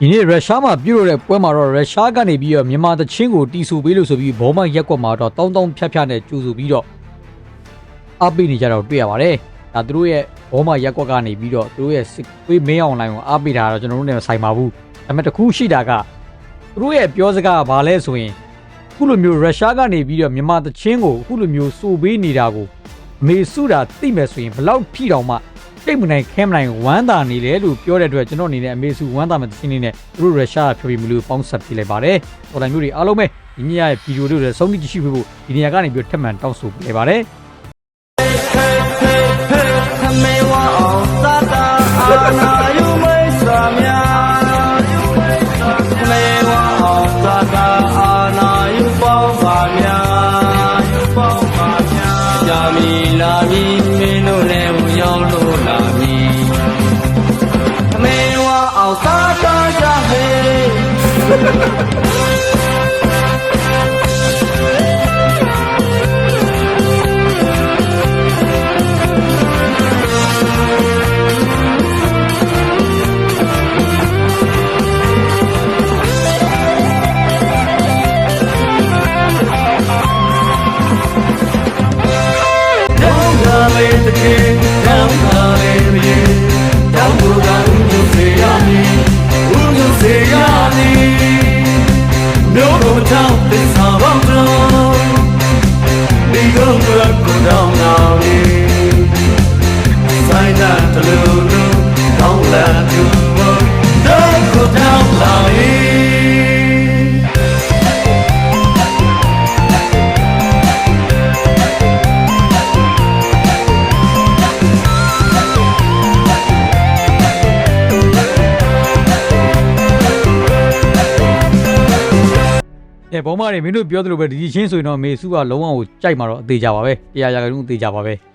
ဒီနေ့ရုရှားမှာပြုလုပ်တဲ့ပွဲမှာတော့ရုရှားကနေပြီးတော့မြန်မာတချင်းကိုတီဆူပေးလို့ဆိုပြီးဘောမရက်ကွက်မှာတော့တောင်းတောင်းဖြတ်ဖြတ်နဲ့ကြိုဆိုပြီးတော့အပိနေကြတော့တွေ့ရပါတယ်ဒါသူတို့ရဲ့ဘောမရက်ကွက်ကနေပြီးတော့သူတို့ရဲ့စစ်သွေးမင်းအောင်လိုင်းကိုအပိတာတော့ကျွန်တော်တို့နဲ့ဆိုင်ပါဘူးဒါပေမဲ့တစ်ခုရှိတာကသူတို့ရဲ့ပြောစကားကဘာလဲဆိုရင်ခုလိုမျိုးရုရှားကနေပြီးတော့မြန်မာတချင်းကိုခုလိုမျိုးစိုးပေးနေတာကိုအမေစုတာသိမယ်ဆိုရင်ဘလောက်ထိတောင်မှ တိတ်မနိုင်ခဲမနိုင်ဝမ်းသာနေတယ်လို့ပြောတဲ့အတွက်ကျွန်တော်အနေနဲ့အမေစုဝမ်းသာမဲ့သင်းလေးနဲ့သူတို့ရုရှားဖြောပြီးမလို့ပေါင်းဆက်ပြလိုက်ပါတယ်။တော်လိုင်းမျိုးတွေအားလုံးပဲဒီနေ့ရဲ့ဗီဒီယိုလေးတွေဆုံးဖြတ်ကြည့်ရှုဖို့ဒီနေရာကနေပြီးထပ်မံတောင်းဆိုပြလိုက်ပါတယ်။ ကဲဘောမတွေမင်းတို့ပြောသလိုပဲဒီချင်းဆိုရင်တော့အမေစုကလုံးဝကိုကြိုက်မှာတော့အသေးကြပါပဲ။တရားရာခိုင်နှုန်းအသေးကြပါပဲ။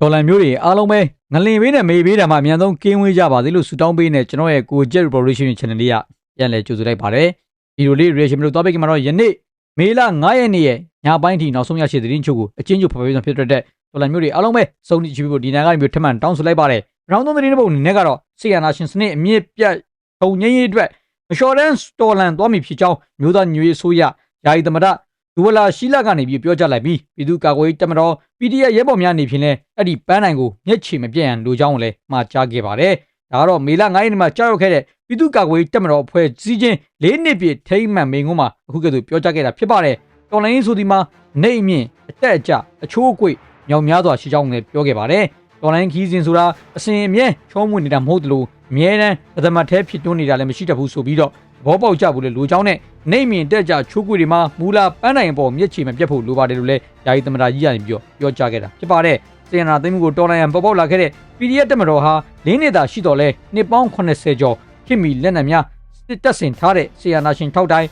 ဒေါ်လာမျိုးတွေအားလုံးပဲငလင်ပေးနဲ့မေပေးတာမှအများဆုံးကင်းဝေးကြပါသေးလို့ဆုတောင်းပေးနေကျွန်တော်ရဲ့ကို Jet Revolution Channel လေးကပြန်လဲကြိုဆိုလိုက်ပါတယ်ဗီ ဒီယိုလေး reaction လို့သွားပေးကြမှာတော့ယနေ့မေလ9ရက်နေ့ရဲ့ညပိုင်းထိနောက်ဆုံးရရှိတဲ့သတင်းချုပ်ကိုအချင်းချုပ်ဖဖေးဆုံးဖြစ်တဲ့ဒေါ်လာမျိုးတွေအားလုံးပဲစုံနေချီဖို့ဒီနာကနေမျိုးထပ်မံတောင်းဆိုလိုက်ပါတယ်ရောင်းသုံးသတင်းတစ်ပုဒ်အနေနဲ့ကတော့ဆီယနာရှင်စနစ်အမြင့်ပြတ်ထုံငင်းရေးအတွက်မလျှော်တန်းစတော်လန်သွားမိဖြစ်ကြောင်းမျိုးသားညွေဆိုရယာယီသမဒဒူဝလာရှိလာကနေပြီးပြောကြားလိုက်ပြီးပြည်သူ့ကာကွယ်ရေးတပ်မတော် PDF ရဲဘော်များနေဖြင့်လဲအဲ့ဒီပန်းနိုင်ကိုမျက်ခြေမပြတ်ရန်လိုကြောင်းကိုလည်းမှာကြားခဲ့ပါတယ်။ ဒါကတော့မေလ9ရက်နေ့မှာကြောက်ရောက်ခဲ့တဲ့ပြည်သူ့ကာကွယ်ရေးတပ်မတော်အဖွဲ့စည်းချင်း၄နှစ်ပြည့်ထိမ့်မှန်မိန်ကုန်းမှာအခုကဲ့သို့ပြောကြားခဲ့တာဖြစ်ပါတယ်။တော်လိုင်းရေးဆိုဒီမှာနေအမြင့်အတက်အကျအချိုးအကွေ့မြောင်များစွာရှိကြောင်းလည်းပြောခဲ့ပါတယ်။တော်လိုင်းခီးစဉ်ဆိုတာအစဉ်အမြဲချောမွေ့နေတာမဟုတ်တလို့အမြဲတမ်းပသမတ်သေးဖြစ်တွန်းနေတာလည်းမရှိတတ်ဘူးဆိုပြီးတော့ဘောပေါက်ကြဘူးလေလိုချောင်းနဲ့နေမြင့်တက်ကြချိုးကွေတွေမှာမူလာပန်းနိုင်အပေါ်မျက်ခြေမပြတ်ဖို့လိုပါတယ်လို့လည်းယာယီသမ္မတကြီးကနေပြီးတော့ပြောကြားခဲ့တာဖြစ်ပါတယ်။စေနာသိမ်းမှုကိုတော်လိုင်းရန်ပေါ်ပေါက်လာခဲ့တဲ့ PDF တက်မတော်ဟာ၄နှစ်သာရှိတော်လဲနှစ်ပေါင်း80ကျော်ခင်မီလက်နက်များစစ်တပ်ဆင်ထားတဲ့ဆေယနာရှင်ထောက်တိုင်း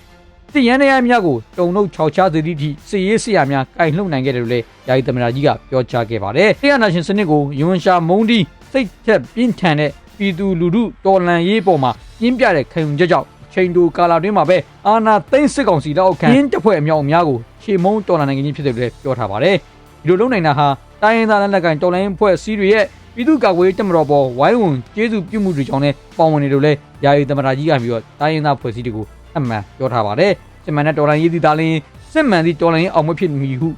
တည်ရန်ရများကိုတုံနှုတ်ခြောက်ချသည့်အထိစစ်ရေးဆရာများကင်လှုပ်နိုင်ခဲ့တယ်လို့လည်းယာယီသမ္မတကြီးကပြောကြားခဲ့ပါတယ်။ဆေယနာရှင်စနစ်ကိုယွန်ရှာမုံဒီစိတ်သက်ပြင်းထန်တဲ့ပြည်သူလူထုတော်လှန်ရေးပေါ်မှာပြင်းပြတဲ့ခံယူချက်ကြောင့်ချိန်တူကာလာတွင်းမှာပဲအာနာသိန်းစစ်ကောင်စီလက်အောက်ခံရင်းတပ်ဖွဲ့အမြောက်အများကိုရှေမုံတော်လှန်နိုင်ခြင်းဖြစ်တယ်လို့လည်းပြောထားပါတယ်ဒီလိုလုပ်နိုင်တာဟာတိုင်းရင်းသားလက်နက်ကိုင်တော်လှန်ရေးအဖွဲ့အစည်းတွေရဲ့ ပြည်သူ့ကာကွယ်ရေးတပ်မတော်ပေါ်ဝိုင်းဝန်းကျေးဇူးပြုမှုတွေကြောင့်လည်းပေါဝင်နေလို့လဲယာယီသမ္မတကြီးကပြီးတော့တိုင်းရင်းသားဖွဲ့စည်းတွေကိုအမှန်ပြောထားပါတယ်စစ်မှန်တဲ့တော်လှန်ရေးဒီသားလင်းစစ်မှန်သည့်တော်လှန်ရေးအောင်မဖြစ်မီဟု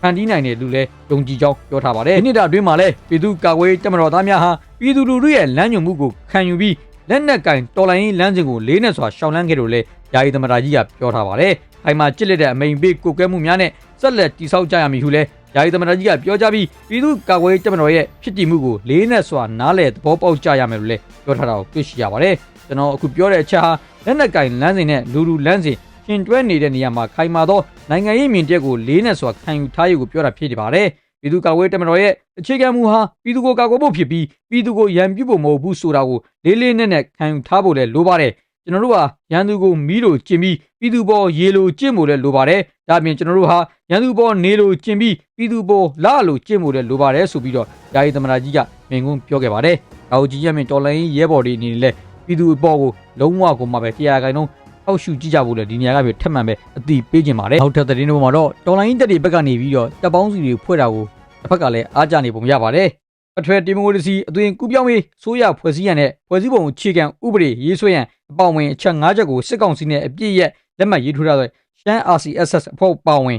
ဖန်တီးနိုင်တယ်လို့လည်းယုံကြည်ကြောင်းပြောထားပါတယ်ဒီနေ့တာအတွင်းမှာလည်းပြည်သူ့ကာကွယ်ရေးတပ်မတော်သားများဟာပြည်သူလူထုရဲ့လမ်းညွှန်မှုကိုခံယူပြီးလက်နက်ကင်တော်လိုင်းလမ်းစဉ်ကိုလေးနဲ့စွာရှောင်လန်းခဲ့လို့လေယာယီသမ္မတကြီးကပြောထားပါတယ်။ခိုင်မာကြစ်လက်တဲ့အမိန်ပေးကိုကဲမှုများနဲ့ဆက်လက်တိဆောက်ကြရမည်ဟုလဲယာယီသမ္မတကြီးကပြောကြားပြီးပြည်သူ့ကာကွယ်ရေးတပ်မတော်ရဲ့ဖြစ်တည်မှုကိုလေးနဲ့စွာနားလည်သဘောပေါက်ကြရမယ်လို့လဲပြောထားတာကိုတွေ့ရှိရပါတယ်။ကျွန်တော်အခုပြောတဲ့အချက်ဟာလက်နက်ကင်လမ်းစဉ်နဲ့လူလူလမ်းစဉ်ရှင်တွဲနေတဲ့နေရာမှာခိုင်မာသောနိုင်ငံရေးမြင်တက်ကိုလေးနဲ့စွာခံယူထားရကိုပြောတာဖြစ်ပါတယ်။ပြည်သူ့ကာကွယ်ရေးတပ်မတော်ရဲ့အခြေခံမူဟာပြည်သူကိုကာကွယ်ဖို့ဖြစ်ပြီးပြည်သူကိုရန်ပြုဖို့မဟုတ်ဘူးဆိုတာကိုလေးလေးနက်နက်ခံယူထားဖို့လည်းလိုပါတယ် ကျွန်တော်တို့ဟာရန်သူကိုမီးလိုကျင်ပြီးပြည်သူပေါ်ရေလိုကျင့်ဖို့လည်းလိုပါတယ်ဒါအပြင်ကျွန်တော်တို့ဟာရန်သူပေါ်နေလိုကျင်ပြီးပြည်သူပေါ်လာလိုကျင့်ဖို့လည်းလိုပါတယ်ဆိုပြီးတော့ယာယီသမ္မတကြီးကမင်ကွန်းပြောခဲ့ပါတယ်ဒါကိုကြည့်ရမြင်တော်လိုင်းရဲဘော်တွေအနေနဲ့လည်းပြည်သူအပေါ်ကိုလုံးဝကိုမှပဲတရားခိုင်နှုန်းအောက်ရှုကြည့်ကြဖို့လေဒီနေရာကပဲထက်မှန်ပဲအတိပေးခြင်းပါတယ်နောက်ထပ်သတင်းတွေမှာတော့တော်လိုင်းတက်တွေဘက်ကနေပြီးတော့တပ်ပေါင်းစုတွေဖွဲ့တာကိုတစ်ဖက်ကလည်းအားကြနေပုံရပါတယ် အထွေဒီမိုကရေစီအသွင်ကူးပြောင်းရေးဆိုရဖွဲ့စည်းရန်နဲ့ဖွဲ့စည်းပုံအခြေခံဥပဒေရေးဆွဲရန်အပေါဝင်အချက်၅ချက်ကိုစစ်ကောင်စီနဲ့အပြည့်ရဲ့လက်မှတ်ရေးထိုးထားတဲ့ရှမ်း RCSS အဖွဲ့ပါဝင်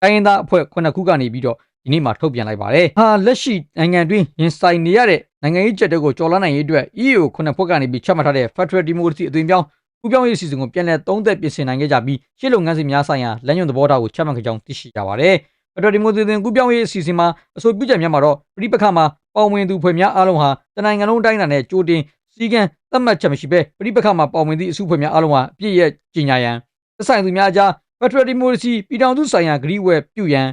တိုင်းရင်းသားအဖွဲ့ခုနှစ်ခုကနေပြီးတော့ဒီနေ့မှာထုတ်ပြန်လိုက်ပါတယ်။ဟာလက်ရှိနိုင်ငံတွင်းရင်ဆိုင်နေရတဲ့နိုင်ငံရေးချက်တွေကိုကျော်လွှမ်းနိုင်ရေးအတွက် EU ခုနှစ်ဖွဲ့ကနေပြီးချမှတ်ထားတဲ့ Federal Democracy အသွင်ပြောင်းကူးပြောင်းရေးအစီအစဉ်ကိုပြန်လည်သုံးသပ်ပြင်ဆင်နိုင်ခဲ့ကြပြီးရှေ့လုပ်ငန်းစဉ်များဆိုင်ရာလမ်းညွှန်သဘောထားကိုချမှတ်ခဲ့ကြောင်းသိရှိကြပါတယ်။ Federal Democracy ကူးပြောင်းရေးအစီအစဉ်မှာအဆိုပြုချက်များမှာတော့ပြည်ပခါမှာ ပါဝင်သူဖွဲ့များအားလုံးဟာတနိုင်ငံလုံးတိုင်းတာနဲ့ကြိုတင်စီကံသတ်မှတ်ချက်မရှိဘဲပြည်ပခါမှာပါဝင်သည့်အစုဖွဲ့များအားလုံးဟာအပြည့်ရဲ့ကြီးညာရန်သက်ဆိုင်သူများအကြား Federal Democracy ပြည်ထောင်စုဆိုင်ရာဂရီဝယ်ပြုရန်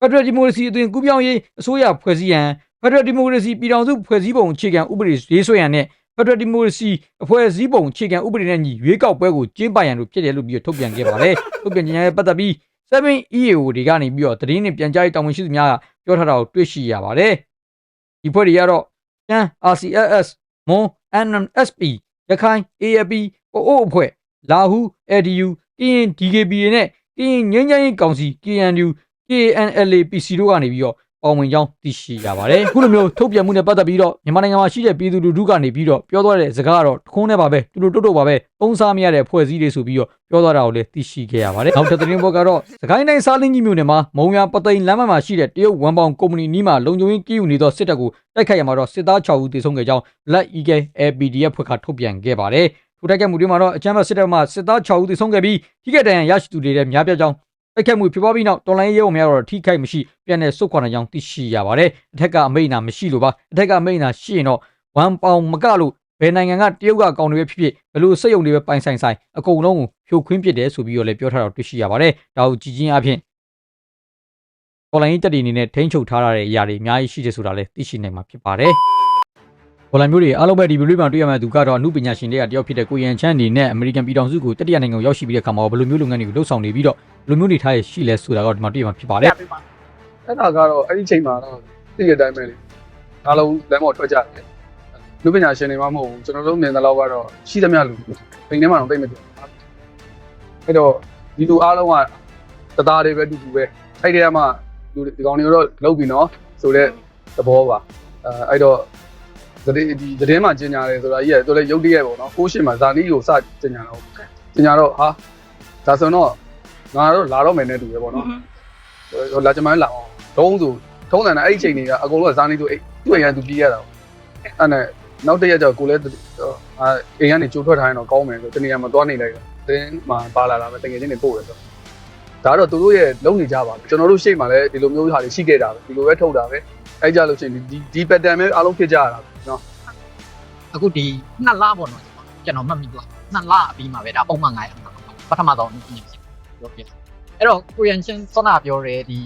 Federal Democracy အသွင်ကူးပြောင်းရေးအစိုးရဖွဲ့စည်းရန် Federal Democracy ပြည်ထောင်စုဖွဲ့စည်းပုံအခြေခံဥပဒေရေးဆွဲရန်နဲ့ Federal Democracy အဖွဲ့အစည်းပုံအခြေခံဥပဒေနဲ့ညီရွေးကောက်ပွဲကိုကျင်းပရန်တို့ဖြစ်တယ်လို့ပြီးတော့ထုတ်ပြန်ခဲ့ပါတယ်။ထုတ်ပြန်ကြေညာရဲ့ပတ်သက်ပြီး 7EAO တွေကနေပြီးတော့သတင်းနဲ့ပြန်ကြားရေးတာဝန်ရှိသူများကပြောထားတာကိုတွေ့ရှိရပါတယ်။ ဒီဖွဲ့တွေကတော့ကျန်း RCSS မွန် NMSP ရခိုင် AAP ပိုအိုအဖွဲ့လာဟူ ADU ကရင် DKBA နဲ့ကရင်ငင်းငင်းရေးကောင်စီ KNU KNLAPC တို့ကနေပြီးတော့ ပေါဝင်ကြောင်းသိရှိရပါတယ်။ခုလိုမျိုးထုတ်ပြန်မှုနဲ့ပတ်သက်ပြီးတော့မြန်မာနိုင်ငံမှာရှိတဲ့ပြည်သူလူထုကနေပြီးတော့ပြောသွားတဲ့စကားကတော့တခုံးနဲ့ပါပဲတူတူတုတ်တုတ်ပါပဲပုံစားမရတဲ့ဖွဲ့စည်းတွေဆိုပြီးတော့ပြောသွားတာကိုလည်းသိရှိခဲ့ရပါတယ်။နောက်ထပ်သတင်းဘောကတော့စကိုင်းတိုင်းစားလင်းကြီးမြို့နယ်မှာမုံရပသိမ်လမ်းမမှာရှိတဲ့တရုတ်ဝန်ပေါင်ကုမ္ပဏီနီးမှာလုံခြုံရေးကီးယူနေသောစစ်တပ်ကိုတိုက်ခိုက်ရမှာတော့စစ်သား6ဦးသေဆုံးခဲ့ကြောင်း Black Eagle APDF ဖွဲ့ကထုတ်ပြန်ခဲ့ပါတယ်။ထိုတိုက်ခိုက်မှုတွေမှာတော့အကြမ်းဖက်စစ်တပ်မှစစ်သား6ဦးသေဆုံးခဲ့ပြီးထိခိုက်ဒဏ်ရာရရှိသူတွေလည်းများပြားကြောင်း တိုက်ခိုက်မှုဖြစ်ပွားပြီးနောက်တော်လိုင်းရဲဘော်များတော့ထိခိုက်မရှိပြန်လည်ဆုတ်ခွာနိုင်ကြောင်းသိရှိရပါတယ်။အထက်ကအမိန့်နာမရှိလို့ပါအထက်ကအမိန့်နာရှိရင်တော့ဝမ်ပေါင်မကလို့ဘယ်နိုင်ငံကတရုတ်ကကောင်တွေပဲဖြစ်ဖြစ်ဘယ်လိုစက်ယုံတွေပဲပိုင်ဆိုင်ဆိုင်အကုန်လုံးကိုဖြိုခွင်းပစ်တယ်ဆိုပြီးတော့လည်းပြောထားတော့တွေ့ရှိရပါတယ်။ဒါကိုကြည်ချင်းအဖြစ်တော်လိုင်းတက်တီအနေနဲ့ထိန်းချုပ်ထားရတဲ့အရာတွေအများကြီးရှိတယ်ဆိုတာလည်းသိရှိနိုင်မှာဖြစ်ပါတယ်။ ဘောလန်မျိုးတွေအားလုံးပဲဒီဗီဒီယိုမှာတွေ့ရမယ့်သူကတော့အမှုပညာရှင်တွေကတယောက်ဖြစ်တဲ့ကိုရန်ချန်နေနဲ့အမေရိကန်ပြည်ထောင်စုကိုတတိယနိုင်ငံကိုရောက်ရှိပြီးတဲ့အခါမှာဘယ်လိုမျိုးလုပ်ငန်းတွေကိုလှုပ်ဆောင်နေပြီးတော့ဘယ်လိုမျိုးနေထားရရှိလဲဆိုတာကတော့ဒီမှာတွေ့ရမှာဖြစ်ပါတယ်အဲ့ဒါကတော့အဲ့ဒီချိန်မှာတော့သိတဲ့အတိုင်းပဲလေအားလုံးလမ်းပေါ်ထွက်ကြတယ်လူပညာရှင်တွေမှမဟုတ်ဘူးကျွန်တော်တို့မြင်တဲ့လောက်ကတော့ရှိသမျှလူပိန်ထဲမှာတော့သိမ့်မပြောအဲ့တော့ဒီလူအားလုံးကတသားတွေပဲတူတူပဲအဲ့ဒီကမှလူဒီကောင်တွေတော့လုတ်ပြီနော်ဆိုတော့သဘောပါအဲအဲ့တော့ ဒီဒီသတင်းမှာကျင်ညာတယ်ဆိုတာကြီးကတော်လည်းရုပ်တရက်ပေါ့နော်ကိုးရှင်မှာဇာနီးကိုစကျင်ညာတော့ကျင်ညာတော့ဟာဒါဆိုတော့ငါတော့လာတော့မယ်နဲ့တူပဲပေါ့နော်ဟိုလာကြမ်းလာအောင်ဒုံးဆိုထုံးတယ်နဲ့အဲ့ဒီချိန်တွေကအကုန်လုံးကဇာနေသူအိတ်သူ့အိမ်ကသူပြေးရတာပေါ့အဲ့နဲ့နောက်တစ်ရက်ကျတော့ကိုလည်းအာအိမ်ကနေကြိုထွက်ထားရင်တော့ကောင်းမယ်ဆိုတနေရာမှာသွားနေလိုက်တော့တင်းမှာပါလာတာပဲတကယ်ချင်းနေပို့တယ်ဆိုဒါတော့သူတို့ရဲ့လုံနေကြပါဘူးကျွန်တော်တို့ရှေ့မှာလည်းဒီလိုမျိုးဟာတွေရှိခဲ့တာပဲဒီလိုပဲထုတ်တာပဲ အဲ့ကြလို့ရှိရင်ဒီဒီ pattern ပဲအားလုံးဖြစ်ကြရတာနော်အခုဒီနှစ်လပေါ့နော်ကျွန်တော်မှတ်မိသွားနှစ်လအပြီးမှာပဲဒါပုံမှန်900ပထမဆုံးအနေနဲ့ပြောပြအဲ့တော့ကိုရန်ချင်းစောနာပြောတယ်ဒီ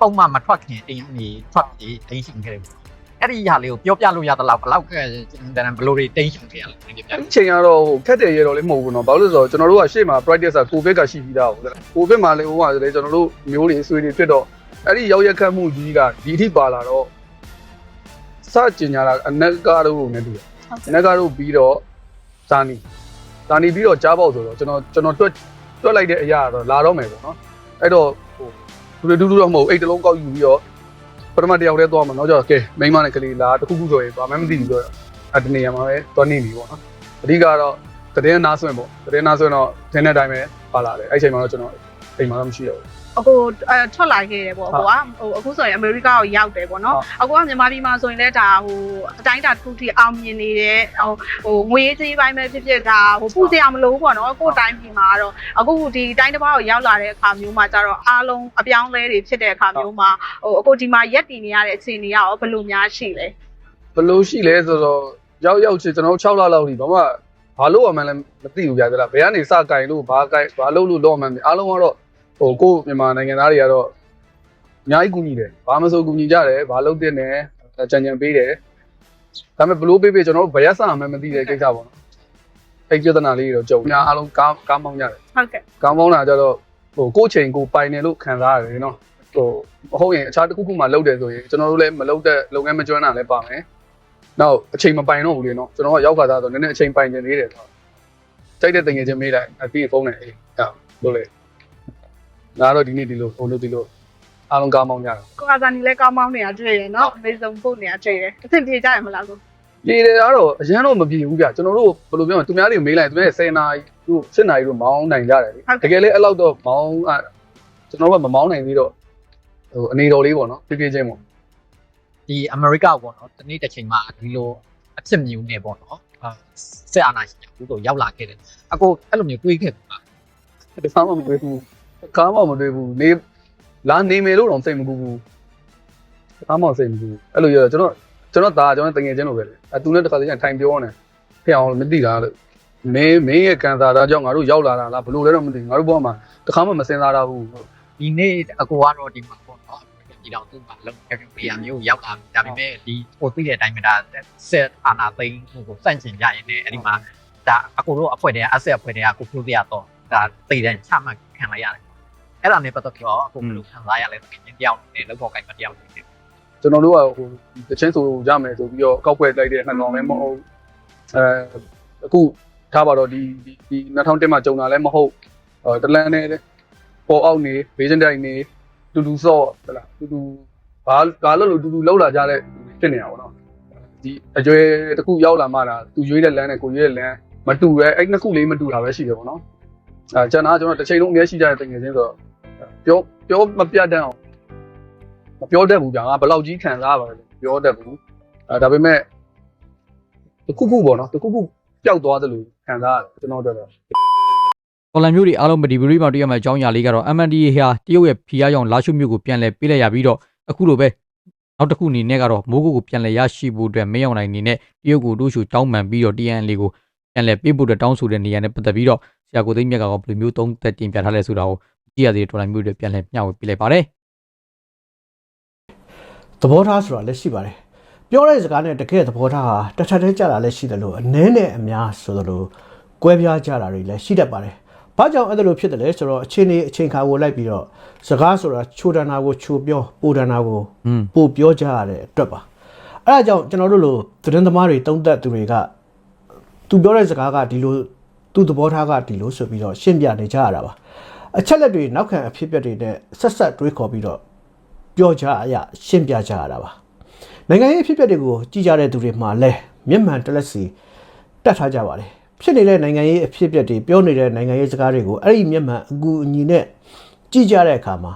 ပုံမှန်မထွက်ခင်တင်းနေထွက်ပြီးတင်းရှင်ခဲ့တယ်အဲ့ဒီဟာလေးကိုပြောပြလို့ရသလားဘလောက်ကျွန်တော်ဘလို့တွေတင်းရှင်ခဲ့ရလဲပြောပြအချိန်ကတော့ဟိုခက်တယ်ရတော့လည်းမဟုတ်ဘူးနော်ဘာလို့လဲဆိုတော့ကျွန်တော်တို့ကရှေ့မှာ practice ကကိုဗစ်ကရှိပြီးသားဟုတ်လားကိုဗစ်မှာလည်းဟိုကလည်းကျွန်တော်တို့မျိုးတွေဆွေးတွေဖြစ်တော့ အဲ့ဒီရောက်ရက်ခတ်မှုကြီးကဒီအထိပါလာတော့စကြင်ညာတာအနက်ကားတို့နဲ့တူတယ်အနက်ကားတို့ပြီးတော့ဇာနီဇာနီပြီးတော့ကြားပေါက်ဆိုတော့ကျွန်တော်ကျွန်တော်တွက်တွက်လိုက်တဲ့အရာကတော့လာတော့မယ်ပေါ့နော်အဲ့တော့ဟိုသူတွေတူတူတော့မဟုတ်အိတ်တလုံးကောက်ယူပြီးတော့ပထမတစ်ယောက်တည်းသွားမှာတော့ကြောက်ကဲမိန်းမနဲ့ကလေးလာတခုခုဆိုရင်ဘာမှမသိဘူးဆိုတော့အဲ့ဒီနေရာမှာပဲသွားနေပြီပေါ့နော်အဓိကတော့တည်င်းနားဆွင့်ပေါ့တည်င်းနားဆွင့်တော့တင်းတဲ့အတိုင်းပဲပါလာတယ်အဲ့ချိန်မှာတော့ကျွန်တော်အိမ်မှာတော့မရှိတော့ဘူး အခုအဲထွက်လာခဲ့တယ်ပေါ့ဟိုကဟိုအခုဆိုရင်အမေရိကကိုရောက်တယ်ပေါ့နော်ဟုတ်အခုကမြန်မာပြည်မှာဆိုရင်လည်းဒါဟိုအတိုင်းတာတစ်ခုထိအောင်မြင်နေတယ်ဟိုဟိုငွေကြေးပိုင်းပဲဖြစ်ဖြစ်ဒါဟိုပူစရာမလိုဘူးပေါ့နော်ကိုယ်တိုင်းပြည်မှာကတော့အခုဒီတိုင်းတစ်ပါးကိုရောက်လာတဲ့အခါမျိုးမှာကျတော့အားလုံးအပြောင်းလဲတွေဖြစ်တဲ့အခါမျိုးမှာဟိုအခုဒီမှာရက်တည်နေရတဲ့အခြေအနေကရောဘယ်လိုများရှိလဲဘယ်လိုရှိလဲဆိုတော့ရောက်ရောက်ချင်ကျွန်တော်6လလောက်ထိဘာမှဘာလို့အမှန်းလည်းမသိဘူးပြသလားဘယ်ကနေစကင်လို့ဘာကင်ဘာလို့လို့တော့မှန်းမအားလုံးကတော့ ဟိုကိုမြန်မာနိုင်ငံသားတွေကတော့အများကြီးကူညီတယ်ဘာမဆိုကူညီကြတယ်ဘာလို့တင်တယ်ကြံကြံပေးတယ်ဒါပေမဲ့ဘလို့ပေးပေးကျွန်တော်တို့ဘယ်ရဆာမှမသိတဲ့ကိစ္စပေါ့နော်အဲ့ပြဿနာလေးတွေတော့ကြုံညာအားလုံးကားကားမောင်းကြတယ်ဟုတ်ကဲ့ကောင်းမောင်းတာကြတော့ဟိုကိုယ့်ချိန်ကိုပိုင်တယ်လို့ခံစားရတယ်နော်ဟိုမဟုတ်ရင်အခြားတစ်ခုခုမှလုပ်တယ်ဆိုရင်ကျွန်တော်တို့လည်းမလုပ်တဲ့လုပ်ငန်းမကျွမ်းတာလည်းပါမယ်နောက်အချိန်မပိုင်တော့ဘူးလေနော်ကျွန်တော်ကရောက်ခါသားဆိုနည်းနည်းအချိန်ပိုင်နေသေးတယ်တော့ကြိုက်တဲ့တငယ်ချင်းမေးလိုက်အပြီးဖုန်းနဲ့အေးဟုတ်လို့လေ ငါတော့ဒီနေ့ဒီလိုဖုန်းလို့ဒီလိုအားလုံးကားမောင်းကြတာကိုအဇာနီလည်းကောင်းမောင်းနေတာတွေ့ရနော်အမေဆုံးပို့နေတာတွေ့ရအဆင်ပြေကြရမလားကိုပြေတယ်ကတော့အရန်တော့မပြေဘူးဗျကျွန်တော်တို့ဘယ်လိုပြောမလဲသူများတွေမေးလိုက်သူများ10နာရီတို့7နာရီတို့မောင်းနိုင်ကြတယ်လေတကယ်လေအဲ့လောက်တော့မောင်းအဲ့ကျွန်တော်ကမမောင်းနိုင်သေးတော့ဟိုအနေတော်လေးပေါ့နော်ဖြည်းဖြည်းချင်းပေါ့ဒီအမေရိကပေါ့နော်တနေ့တစ်ချိန်မှာဒီလိုအဖြစ်မျိုးနဲ့ပေါ့နော်အာဆက်အာဏာရှင်ဘူးတို့ရောက်လာခဲ့တယ်အကိုအဲ့လိုမျိုးတွေးခဲ့ပါတခါမှမတွေ့ဘူး တခါမှမတွေ့ဘူးနေလာနေမယ်လို့တော့စိတ်မကူဘူးတခါမှစိတ်မကူဘူးအဲ့လိုရတော့ကျွန်တော်ကျွန်တော်သားကျွန်တော်တငယ်ချင်းလိုပဲလေအဲသူနဲ့တခါတည်းထိုင်ပြောနေဖျက်အောင်မသိတာလို့မင်းမင်းရဲ့ကန်စာသားကြောင့်ငါတို့ရောက်လာတာလားဘလို့လဲတော့မသိဘူးငါတို့ဘောမှာတခါမှမစင်စားတာဘူးဒီနေ့အကိုကတော့ဒီမှာပေါ့နော်ဒီတော့သူ့မှာလုံးကပြရမျိုးရောက်လာပြီဒါပေမဲ့ဒီကိုသိတဲ့အတိုင်းပဲဒါဆက်အာနာသိန်းဟိုကိုစန့်ကျင်ကြရင်လည်းအဲ့ဒီမှာဒါအကိုတို့အဖွဲ့တဲ့အဆက်အဖွဲ့တွေကကိုပြုတ်ရတော့ဒါသိတဲ့ချမှတ်ခံလိုက်ရတယ် အဲ့ဒါနဲ့ပတ်သက်ပြီးတော့အကိုဘယ်လိုခံစားရလဲတကယ်တယောက်နဲ့လောက်ပေါ်ကိုင်မတယောက်နေတယ်ကျွန်တော်တို့ကဟိုတချင်းဆိုကြမယ်ဆိုပြီးတော့ကောက်ွက်လိုက်တဲ့နှစ်တော်မဲမဟုတ်အဲအခုထားပါတော့ဒီဒီဒီ2000တက်မှာကြုံတာလည်းမဟုတ်အဲတလန်းနဲ့ပေါ်အောက်နေဘေးစင်တိုင်းနေတူတူဆော့ဟလားတူတူဘာဘာလို့လို့တူတူလောက်လာကြတဲ့ဖြစ်နေတာပေါ့နော်ဒီအကျွဲတစ်ခုရောက်လာမှတာသူရွေးတဲ့လမ်းနဲ့ကိုရွေးတဲ့လမ်းမတူရဲအဲ့နှစ်ခုလေးမတူတာပဲရှိတယ်ပေါ့နော်အဲကျွန်တော်ကျွန်တော်တစ်ချိန်လုံးအများရှိကြတဲ့တင်ငယ်ချင်းဆိုတော့ ပြောပြောမပြတ်တတ်အောင်မပြောတတ်ဘူးဗျာငါဘယ်လောက်ကြီးခံစားပါလဲပြောတတ်ဘူးအဲဒါပေမဲ့တခုခုပေါ့နော်တခုခုပျောက်သွားတယ်လို့ခံစားရတယ်ကျွန်တော်တို့တော့တော်လန်မျိုးတွေအားလုံးမဒီဗရီမှာတွေ့ရမယ့်အကြောင်းအရာလေးကတော့ MNDA ဟာတရုတ်ရဲ့ဖီအားကြောင့်လာရှုမျိုးကိုပြန်လဲပေးလိုက်ရပြီးတော့အခုလိုပဲနောက်တစ်ခုအနေနဲ့ကတော့မိုးကုတ်ကိုပြန်လဲရရှိဖို့အတွက်မင်းအောင်နိုင်အနေနဲ့တရုတ်ကိုတိုးရှူတောင်းပန်ပြီးတော့ TNL ကိုပြန်လဲပေးဖို့အတွက်တောင်းဆိုတဲ့နေရာနဲ့ပတ်သက်ပြီးတော့ဆရာကိုသိန်းမြတ်ကတော့ဘယ်လိုမျိုးသုံးသက်တင်ပြထားလဲဆိုတာကို ကြည့်ရသေးတယ်တော်လန်မျိုးတွေပြန်လဲမျှဝေပေးလိုက်ပါတယ်သဘောထားဆိုတာလည်းရှိပါတယ်ပြောတဲ့စကားနဲ့တကယ်သဘောထားဟာတစ်ထပ်တည်းကြတာလည်းရှိတယ်လို့အနည်းနဲ့အများဆိုသလိုကွဲပြားကြတာတွေလည်းရှိတတ်ပါတယ်ဘာကြောင့်အဲ့ဒါလိုဖြစ်တယ်လဲဆိုတော့အချိန်နေအချိန်ခါကိုလိုက်ပြီးတော့စကားဆိုတာချိုတန်တာကိုချိုပြောပိုတန်တာကိုอืมပိုပြောကြရတဲ့အတွက်ပါအဲ့ဒါကြောင့်ကျွန်တော်တို့လိုသတင်းသမားတွေတုံးသက်သူတွေကသူပြောတဲ့စကားကဒီလိုသူသဘောထားကဒီလိုဆိုပြီးတော့ရှင်းပြနေကြရတာပါ အချက်လက်တွေနောက်ခံအဖြစ်အပျက်တွေနဲ့ဆက်ဆက်တွေးခေါ်ပြီးတော့ပြောကြအရာရှင်းပြကြရတာပါနိုင်ငံရေးအဖြစ်အပျက်တွေကိုကြည်ကြတဲ့သူတွေမှာလဲမျက်မှန်တလက်စီတတ်ထားကြပါတယ်ဖြစ်နေတဲ့နိုင်ငံရေးအဖြစ်အပျက်တွေပြောနေတဲ့နိုင်ငံရေးစကားတွေကိုအဲ့ဒီမျက်မှန်အကူအညီနဲ့ကြည်ကြတဲ့အခါမှာ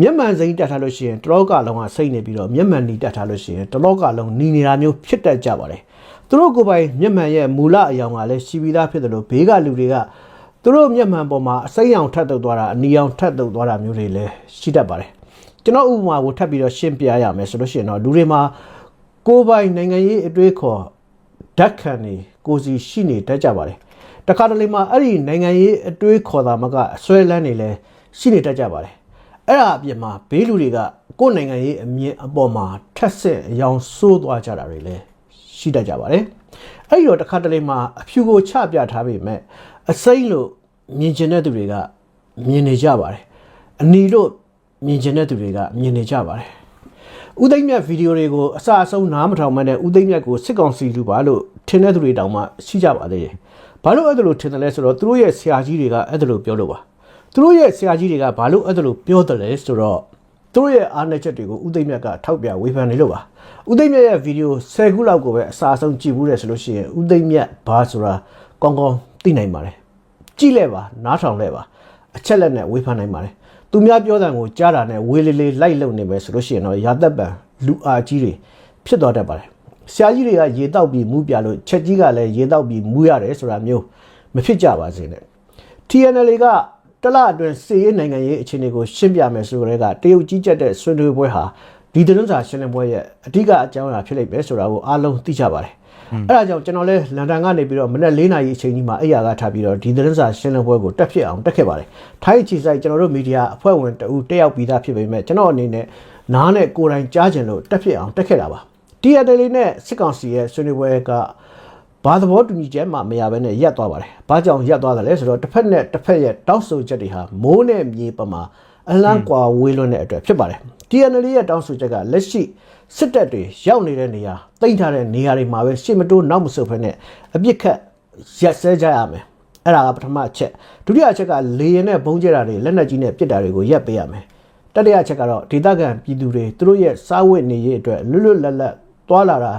မျက်မှန်စိမ်းတတ်ထားလို့ရှိရင်တလောကလုံးကစိတ်နေပြီးတော့မျက်မှန်နီတတ်ထားလို့ရှိရင်တလောကလုံးနီနေတာမျိုးဖြစ်တတ်ကြပါတယ်သူတို့ကိုယ်ပိုင်မျက်မှန်ရဲ့မူလအယောင်ကလည်းရှိပြီးသားဖြစ်တယ်လို့ဘေးကလူတွေက သူတို့မျက်မှန်ပေါ်မှာအစိမ်းအောင်ထပ်တုပ်သွားတာအနီအောင်ထပ်တုပ်သွားတာမျိုးတွေလည်းရှိတတ်ပါတယ်ကျွန်တော်ဥပမာကိုထပ်ပြီးတော့ရှင်းပြရမယ်ဆိုလို့ရှိရင်တော့လူတွေမှာကိုယ်ပိုင်နိုင်ငံရေးအတွေးခေါ်ဓာတ်ခံနေကိုယ်စီရှိနေတတ်ကြပါတယ်တခါတလေမှာအဲ့ဒီနိုင်ငံရေးအတွေးခေါ်တာမကအစွဲလန်းနေလဲရှိနေတတ်ကြပါတယ်အဲ့ဒါအပြင်မှာဘေးလူတွေကကိုယ်နိုင်ငံရေးအမြင်အပေါ်မှာထက်ဆင့်အယောင်ဆိုးသွားကြတာတွေလည်းရှိတတ်ကြပါတယ်အဲ့ဒီတော့တခါတလေမှာအဖြူကိုချပြထားပေမဲ့ အစိမ့်လို့မြင်ကျင်တဲ့သူတွေကမြင်နေကြပါတယ်အနီလို့မြင်ကျင်တဲ့သူတွေကမြင်နေကြပါတယ်။ဥသိမ့်မြတ်ဗီဒီယိုတွေကိုအစအဆုံးနားမထောင်မနဲ့ဥသိမ့်မြတ်ကိုစစ်ကောင်စီလူပါလို့ထင်တဲ့သူတွေတောင်မှရှိကြပါသေးတယ်။ဘာလို့အဲ့ဒါလို့ထင်တယ်လဲဆိုတော့သူတို့ရဲ့ဆရာကြီးတွေကအဲ့ဒါလို့ပြောလို့ပါ။သူတို့ရဲ့ဆရာကြီးတွေကဘာလို့အဲ့ဒါလို့ပြောတယ်လဲဆိုတော့သူတို့ရဲ့အားနည်းချက်တွေကိုဥသိမ့်မြတ်ကထောက်ပြဝေဖန်နေလို့ပါ။ဥသိမ့်မြတ်ရဲ့ဗီဒီယို10ခုလောက်ကိုပဲအစအဆုံးကြည့်ဘူးတယ်ဆိုလို့ရှိရင်ဥသိမ့်မြတ်ဘာဆိုတာကောင်းကောင်း သိနိုင်ပါတယ်။ကြည့်လဲပါနားထောင်လဲပါအချက်လက်နဲ့ဝေဖန်နိုင်ပါတယ်သူများပြောတဲ့ကိုကြားတာနဲ့ဝေးလေးလေးလိုက်လုံနေမယ်ဆိုလို့ရှိရင်တော့ရာသက်ပံလူအားကြီးတွေဖြစ်သွားတတ်ပါတယ်ဆရာကြီးတွေကရေတောက်ပြီးမူးပြလို့ချက်ကြီးကလည်းရေတောက်ပြီးမူးရတယ်ဆိုတာမျိုးမဖြစ်ကြပါစေနဲ့ TNL ကတလအတွင်းစီးရေးနိုင်ငံရေးအခြေအနေကိုရှင်းပြမယ်ဆိုတဲ့ကတရုတ်ကြီးကြက်တဲ့ဆွေးနွေးပွဲဟာဒီသတင်းစာရှင်းလင်းပွဲရဲ့အဓိကအကြောင်းအရာဖြစ်လိမ့်မယ်ဆိုတာကိုအားလုံးသိကြပါတယ် အဲ့ဒါကြောင့်ကျွန်တော်လဲလန်ဒန်ကနေပြီးတော့မနေ့၄နာရီအချိန်ကြီးမှာအဲ့ရကထားပြီးတော့ဒီသတင်းစာရှင်းလင်းပွဲကိုတက်ဖြစ်အောင်တက်ခဲ့ပါတယ်ထိုင်းအခြေစိုက်ကျွန်တော်တို့မီဒီယာအဖွဲ့ဝင်တဦးတက်ရောက်ပြီးသားဖြစ်ပေမဲ့ကျွန်တော်အနေနဲ့နားနဲ့ကိုယ်တိုင်ကြားကျင်လို့တက်ဖြစ်အောင်တက်ခဲ့တာပါ TNL နဲ့စစ်ကောင်စီရဲ့ဆွေးနွေးပွဲကဘာသဘောတူညီချက်မှမရဘဲနဲ့ရက်သွားပါတယ်။ဘာကြောင့်ရက်သွားတယ်လဲဆိုတော့တစ်ဖက်နဲ့တစ်ဖက်ရဲ့တောက်ဆိုချက်တွေဟာမိုးနဲ့မြေပမာအလန့်ကွာဝေးလွန်းတဲ့အတွက်ဖြစ်ပါတယ်။ TNL ရဲ့တောင်းဆိုချက်ကလက်ရှိ စစ်တပ်တွေရောက်နေတဲ့နေရာတိမ့်ထားတဲ့နေရာတွေမှာပဲရှေ့မတိုးနောက်မဆုတ်ဖ ೇನೆ အပြစ်ခတ်ရက်စဲကြရမယ်အဲ့ဒါကပထမအချက်ဒုတိယအချက်ကလေရင်နဲ့ဘုံကျတာတွေလက်နက်ကြီးနဲ့ပစ်တာတွေကိုရက်ပေးရမယ်တတိယအချက်ကတော့ဒေသခံပြည်သူတွေသူတို့ရဲ့စားဝတ်နေရေးအတွက်လွတ်လွတ်လပ်လပ်သွားလာတာ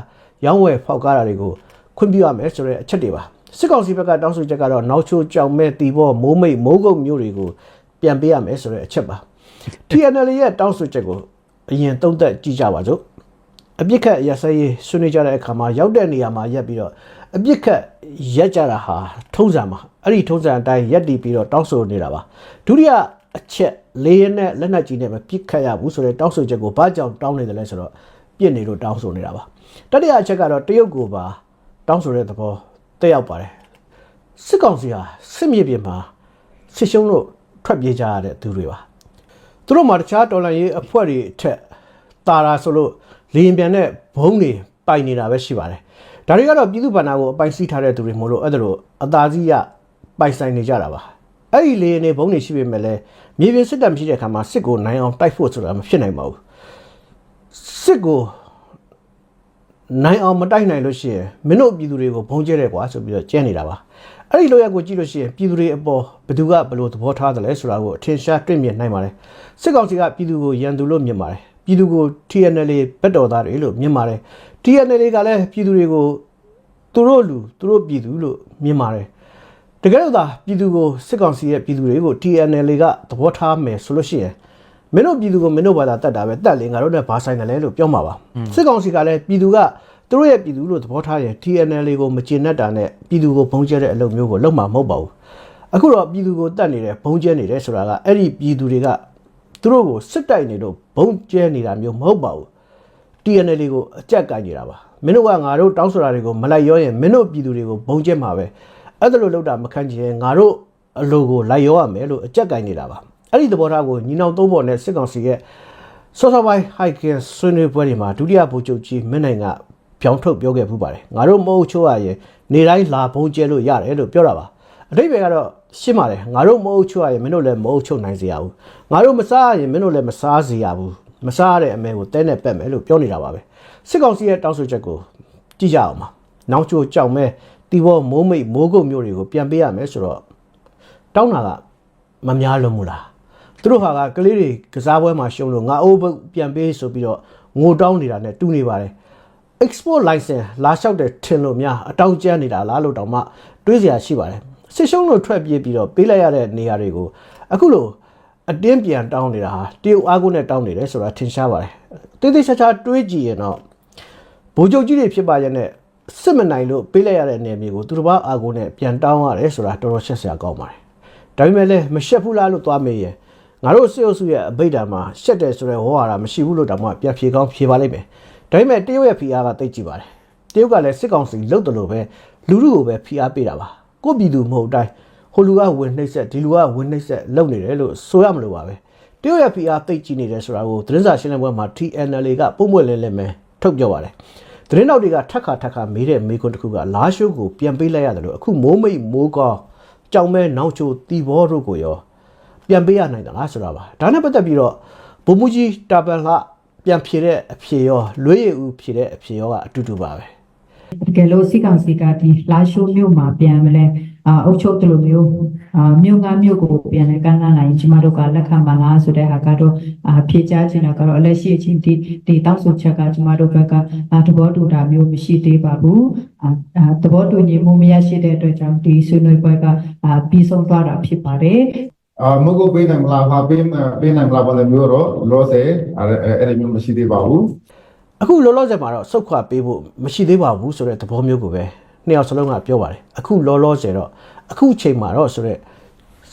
ရောင်းဝယ်ဖောက်ကားတာတွေကိုခွင့်ပြုရမယ်ဆိုတဲ့အချက်တွေပါစစ်ကောင်စီဘက်ကတောင်းဆိုချက်ကတော့နောက်ချိုးကြောင်မဲ့တီဘောမိုးမိတ်မိုးကုတ်မျိုးတွေကိုပြန်ပေးရမယ်ဆိုတဲ့အချက်ပါ TNL ရဲ့တောင်းဆိုချက်ကိုအရင်သုံးသက်ကြည့်ကြပါစို့ အပြစ်ခတ်ရက်စဲရေးဆွေးနွေးကြတဲ့အခါမှာရောက်တဲ့နေရာမှာရက်ပြီးတော့အပြစ်ခတ်ရက်ကြတာဟာထုံးစံပါအဲ့ဒီထုံးစံအတိုင်းရက်တည်ပြီးတော့တောင်းဆိုနေတာပါဒုတိယအချက်လေးရနဲ့လက်နက်ကြီးနဲ့မပြစ်ခတ်ရဘူးဆိုတဲ့တောင်းဆိုချက်ကိုဘာကြောင့်တောင်းနေတယ်လဲဆိုတော့ပြစ်နေလို့တောင်းဆိုနေတာပါတတိယအချက်ကတော့တရုတ်ကိုပါတောင်းဆိုတဲ့သဘောတက်ရောက်ပါတယ်စစ်ကောင်စီဟာစစ်မြေပြင်မှာစစ်ရှုံးလို့ထွက်ပြေးကြရတဲ့သူတွေပါသူတို့မှာတခြားတော်လန်ရေးအဖွဲ့တွေအထက် တာရာဆိုလို့လေရင်ပြန်တဲ့ဘုံတွေပိုင်နေတာပဲရှိပါတယ်။ဒါတွေကတော့ပြည်သူ့ဗန္နာကိုအပိုင်စီးထားတဲ့သူတွေမို့လို့အဲ့ဒါလိုအသာစီးရပိုင်ဆိုင်နေကြတာပါ။အဲ့ဒီလေရင်တွေဘုံတွေရှိပေမဲ့လည်းမြေပြင်စစ်တပ်မရှိတဲ့အခါမှာစစ်ကိုနိုင်အောင်တိုက်ဖို့ဆိုတာမဖြစ်နိုင်ပါဘူး။စစ်ကိုနိုင်အောင်မတိုက်နိုင်လို့ရှိရင်မင်းတို့ပြည်သူတွေကိုဘုံကျဲတယ်ကွာဆိုပြီးတော့ကျဲနေတာပါအဲ့ဒီလိုရက်ကိုကြည့်လို့ရှိရင်ပြည်သူတွေအပေါ်ဘယ်သူကဘယ်လိုသဘောထားတယ်လဲဆိုတာကိုအထင်ရှားတွေ့မြင်နိုင်ပါတယ်စစ်ကောင်စီကပြည်သူကိုရန်သူလို့မြင်ပါတယ် ပြည်သူကို TNL ဘက်တော်သားတွေလို့မြင်ပါတယ် TNL ကလည်းပြည်သူတွေကိုသူတို့လူသူတို့ပြည်သူလို့မြင်ပါတယ်တကယ်လို့သာပြည်သူကိုစစ်ကောင်စီရဲ့ပြည်သူတွေကို TNL ကသဘောထားမယ်ဆိုလို့ရှိရင်မင်းတို့ပြည်သူကိုမင်းတို့ဘာသာတတ်တာပဲတတ်လေငါတို့လည်းဘာဆိုင်တယ်လဲလို့ပြောမှာပါစစ်ကောင်စီကလည်းပြည်သူကသူတို့ရဲ့ပြည်သူလို့သဘောထားရင် TNL ကိုမကျေနပ်တာနဲ့ပြည်သူကိုဘုံကျဲတဲ့အလုပ်မျိုးကိုလုပ်မှာမဟုတ်ပါဘူးအခုတော့ပြည်သူကိုတတ်နေတယ်ဘုံကျဲနေတယ်ဆိုတာကအဲ့ဒီပြည်သူတွေကသူတို့ကိုစစ်တိုက်နေလို့ ဘုံကျဲနေတာမျိုးမဟုတ်ပါဘူး TNL ကိုအကြက်ကိုင်နေတာပါမင်းတို့ကငါတို့တောင်းဆိုတာတွေကိုမလိုက်ရောရင်မင်းတို့ပြည်သူတွေကိုဘုံကျဲမှာပဲအဲ့ဒါလိုလုပ်တာမခံချင်ရင်ငါတို့အလိုကိုလိုက်ရောရမယ်လို့အကြက်ကိုင်နေတာပါအဲ့ဒီသဘောထားကိုညီနောင်သုံးပေါ်နဲ့စစ်ကောင်စီရဲ့စောစောပိုင်း hiking ဆွေးနွေးပွဲတွေမှာဒုတိယဗိုလ်ချုပ်ကြီးမင်းနိုင်ကပြောင်းထုတ်ပြောခဲ့ဖူးပါတယ်ငါတို့မဟုတ်ချိုးရရင်နေတိုင်းလာဘုံကျဲလို့ရတယ်လို့ပြောတာပါ အထိပ္ပယ်ကတော့ရှင်းပါတယ်ငါတို့မဟုတ်ချိုးရရင်မင်းတို့လည်းမဟုတ်ချုပ်နိုင်စေရဘူးငါတို့မစားရရင်မင်းတို့လည်းမစားစေရဘူးမစားရတဲ့အမဲကိုတဲနဲ့ပက်မယ်လို့ပြောနေတာပါပဲစစ်ကောင်စီရဲ့တောင်းဆိုချက်ကိုကြည့်ကြအောင်ပါနောက်ချိုးကြောက်မဲတီဘောမိုးမိတ်မိုးကုတ်မျိုးတွေကိုပြန်ပေးရမယ်ဆိုတော့တောင်းတာကမများလို့မလားသူတို့ဟာကကလေးတွေကစားပွဲမှာရှုံလို့ငါအိုးပုတ်ပြန်ပေးဆိုပြီးတော့ငိုတောင်းနေတာနဲ့တူနေပါတယ် export license လာလျှောက်တဲ့ထင်လို့များအတောက်ကျမ်းနေတာလားလို့တောင်မှတွေးစရာရှိပါတယ် စစ်ရှုံးလို့ထွက်ပြေးပြီးတော့ပေးလိုက်ရတဲ့နေရာတွေကိုအခုလို့အတင်းပြန်တောင်းနေတာဟာတရုတ်အားကိုနဲ့တောင်းနေတယ်ဆိုတာထင်ရှားပါတယ်တိတိကျကျတွေးကြည့်ရင်တော့ဗိုလ်ချုပ်ကြီးတွေဖြစ်ပါရဲ့နဲ့စစ်မနိုင်လို့ပေးလိုက်ရတဲ့နေမျိုးကိုသူတစ်ပါးအားကိုနဲ့ပြန်တောင်းရတယ်ဆိုတာတော်တော်ရှက်စရာကောင်းပါတယ်ဒါပေမဲ့လည်းမရှက်ဘူးလားလို့သွားမေးရင်ငါတို့စစ်အုပ်စုရဲ့အဘိဓာမှာရှက်တယ်ဆိုတဲ့ဝေါ်ဟာတာမရှိဘူးလို့တောင်မှပြန်ဖြေကောင်းဖြေပါလိမ့်မယ်ဒါပေမဲ့တရုတ်ရဲ့ဖိအားကတိတ်ကြည့်ပါတယ်တရုတ်ကလည်းစစ်ကောင်စီလုတ်တယ်လို့ပဲလူလူကိုပဲဖိအားပေးတာပါ ကိုယ့်ပြည်သူမဟုတ်တိုင်းဟိုလူကဝင်နှိမ့်ဆက်ဒီလူကဝင်နှိမ့်ဆက်လုပ်နေတယ်လို့ဆိုရမလို့ပါပဲတရုတ်ရဲ့ဖိအားတိတ်ကြည့်နေတယ်ဆိုတာကိုသတင်းစာရှင်းလင်းပွဲမှာ TNL ကပုံမွက်လဲလဲမဲထုတ်ပြောပါတယ်သတင်းတောက်တွေကထက်ခါထက်ခါမေးတဲ့မေးခွန်းတစ်ခုကလာရှိုးကိုပြန်ပေးလိုက်ရတယ်လို့အခုမိုးမိတ်မိုးကောင်းကြောင်မဲနောက်ချိုတီဘောတို့ကိုရောပြန်ပေးရနိုင်သလားဆိုတာပါဒါနဲ့ပတ်သက်ပြီးတော့ဘုံမူကြီးတာပန်ကပြန်ဖြေတဲ့အဖြေရောလွေးရည်ဖြေတဲ့အဖြေရောကအတူတူပါပဲ တကယ်လို့စီကောင်စီကဒီလာရှိုးမြို့မှာပြန်မလဲအာအုတ်ချုပ်တလို့မျိုးအာမြို့ငါမြို့ကိုပြန်လဲကမ်းလှမ်းလာရင်ကျမတို့ကလက်ခံပါလားဆိုတဲ့ဟာကတော့အာဖြေချချင်တာကတော့အလက်ရှိအချင်းဒီဒီတောက်ဆိုချက်ကကျမတို့ဘက်ကအာသဘောတူတာမျိုးမရှိသေးပါဘူးအာအာသဘောတူညီမှုမရရှိတဲ့အတွက်ကြောင့်ဒီဆွေးနွေးပွဲကအာပြီးဆုံးသွားတာဖြစ်ပါတယ်အာမဟုတ်ပေးနိုင်မလားဟာပေးမပေးနိုင်မလားဘာလဲမျိုးတော့လောဆယ်အဲ့အဲ့ဒီမျိုးမရှိသေးပါဘူး အခုလောလောဆယ်မှာတော့စုတ်ခွာပေးဖို့မရှိသေးပါဘူးဆိုတဲ့သဘောမျိုးကိုပဲနှစ်ယောက်စလုံးကပြောပါတယ်အခုလောလောဆယ်တော့အခုချိန်မှာတော့ဆိုတဲ့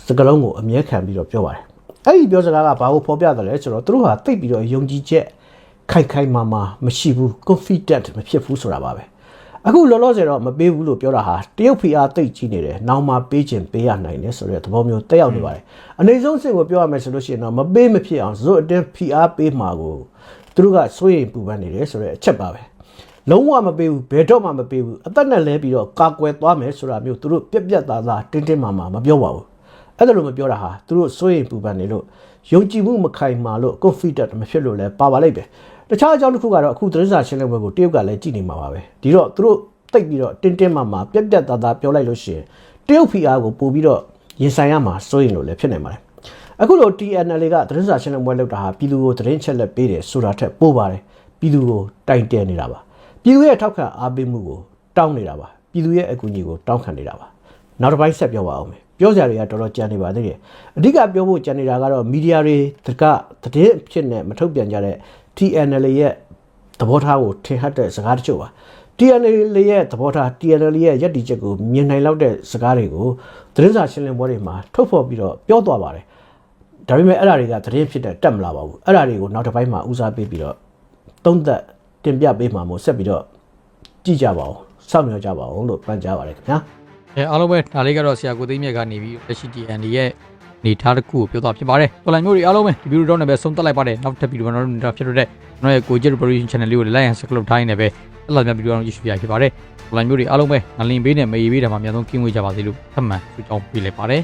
စကလုံးကိုအမြဲခံပြီးတော့ပြောပါတယ်အဲ့ဒီပြောစကားကဘာကိုဖော်ပြတယ်လဲဆိုတော့သူတို့ဟာတိတ်ပြီးတော့ယုံကြည်ချက်ခိုင်ခိုင်မာမာမရှိဘူး confident မဖြစ်ဘူးဆိုတာပါပဲအခုလောလောဆယ်တော့မပေးဘူးလို့ပြောတာဟာတရုတ်ဖီအားတိတ်ကြီးနေတယ်။နောက်မှပေးခြင်းပေးရနိုင်တယ်ဆိုတဲ့သဘောမျိုးတက်ရောက်နေပါတယ်။အနေဆုံးစစ်ကိုပြောရမယ်ဆိုလို့ရှိရင်တော့မပေးမဖြစ်အောင်ဇွတ်အတင်းဖီအားပေးမှာကို သူတို့ကစိုးရိမ်ပူပန်နေတယ်ဆိုတဲ့အချက်ပါပဲ။လုံးဝမပေးဘူးဘယ်တော့မှမပေးဘူးအသက်နဲ့လဲပြီးတော့ကာကွယ်သွားမယ်ဆိုတာမျိုးသူတို့ပြက်ပြက်သားသားတင်းတင်းမာမာမပြောပါဘူး။အဲ့ဒါလိုမပြောတာဟာသူတို့စိုးရိမ်ပူပန်နေလို့ယုံကြည်မှုမခိုင်မာလို့ confident မဖြစ်လို့လဲပါပါလိမ့်မယ်။တခြားအကြောင်းတစ်ခုကတော့အခုသတင်းစာရှင်းလင်းပွဲကိုတရုတ်ကလည်းကြည့်နေမှာပါပဲဒီတော့သူတို့တိတ်ပြီးတော့တင်းတင်းမာမာပြက်ပြက်သားသားပြောလိုက်လို့ရှိရင်တရုတ်ဖီအားကိုပို့ပြီးတော့ရင်ဆိုင်ရမှာစိုးရင်လို့လည်းဖြစ်နေပါတယ် အခုလို TNL ကသတင်းစာရှင်းလင်းပွဲလုပ်တာဟာပြည်သူကိုသတင်းချက်လက်ပေးတယ်ဆိုတာထက်ပိုပါတယ်ပြည်သူကိုတိုင်တယ်နေတာပါပြည်သူရဲ့ထောက်ခံအားပေးမှုကိုတောင်းနေတာပါပြည်သူရဲ့အကူအညီကိုတောင်းခံနေတာပါနောက်တစ်ပိုင်းဆက်ပြောပါအောင်မယ်ပြောစရာတွေကတော်တော်ကြံနေပါသေးတယ်အဓိကပြောဖို့ကြံနေတာကတော့မီဒီယာတွေတကသတင်းအဖြစ်နဲ့မထုတ်ပြန်ကြတဲ့ TNL ရဲ့သဘောထားကိုထင်ဟပ်တဲ့စကားတချို့ပါ TNL ရဲ့သဘောထား TNL ရဲ့ယက်တီချက်ကိုမြင်နိုင်လောက်တဲ့စကားတွေကိုသတင်းစာရှင်းလင်းပွဲတွေမှာထုတ်ဖော်ပြီးတော့ပြောသွားပါတယ် ဒါပေမဲ့အဲ့ဒါတွေကသတင်းဖြစ်တဲ့တက်မလာပါဘူးအဲ့ဒါတွေကိုနောက်တစ်ပိုင်းမှာဦးစားပေးပြီးတော့သုံးသက်တင်ပြပေးမှာမို့ဆက်ပြီးတော့ကြည့်ကြပါဦးစောင့်မျှော်ကြပါဦးလို့ပန်ကြားပါတယ်ခင်ဗျာအဲအားလုံးပဲဒါလေးကတော့ဆရာကိုသိမ်းမြတ်ကနေပြီးလက်ရှိ TN ရဲ့နေထားတစ်ခုကိုပြောသွားဖြစ်ပါတယ်တော်လိုင်းမျိုးတွေအားလုံးပဲဒီဗီဒီယိုတော့လည်းပဲဆုံးသက်လိုက်ပါတယ်နောက်ထပ်ဗီဒီယိုမှာတော့နေတာဖြစ်တဲ့ကျွန်တော်ရဲ့ကိုကျက် revolution channel လေးကို like and subscribe ထားနေပဲအဲ့လိုမျိုးဗီဒီယိုတော့ကြည့်ရှုပြရဖြစ်ပါတယ်တော်လိုင်းမျိုးတွေအားလုံးပဲငလင်ဘေးနဲ့မေရီဘေးတွေမှာအများဆုံးကင်းဝေးကြပါစေလို့ထပ်မံဆုတောင်းပေးလိုက်ပါတယ်